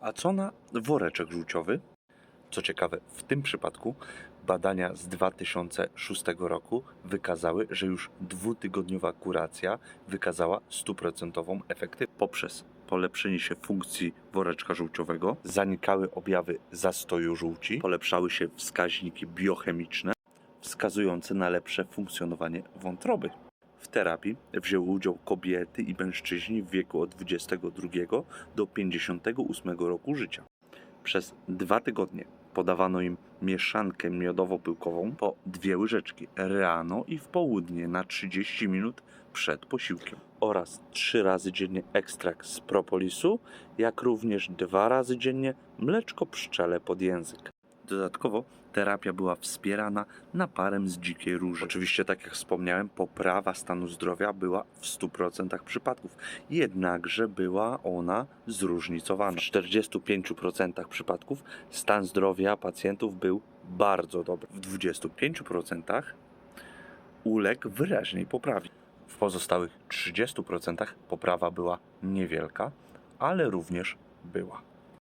A co na woreczek żółciowy? Co ciekawe, w tym przypadku badania z 2006 roku wykazały, że już dwutygodniowa kuracja wykazała stuprocentową efektywność. Poprzez polepszenie się funkcji woreczka żółciowego zanikały objawy zastoju żółci, polepszały się wskaźniki biochemiczne wskazujące na lepsze funkcjonowanie wątroby. W terapii wzięły udział kobiety i mężczyźni w wieku od 22 do 58 roku życia. Przez dwa tygodnie podawano im mieszankę miodowo-pyłkową po dwie łyżeczki rano i w południe na 30 minut przed posiłkiem oraz trzy razy dziennie ekstrakt z propolisu, jak również dwa razy dziennie mleczko pszczele pod język. Dodatkowo terapia była wspierana naparem z dzikiej róży. Oczywiście, tak jak wspomniałem, poprawa stanu zdrowia była w 100% przypadków, jednakże była ona zróżnicowana. W 45% przypadków stan zdrowia pacjentów był bardzo dobry. W 25% uległ wyraźnej poprawie. W pozostałych 30% poprawa była niewielka, ale również była.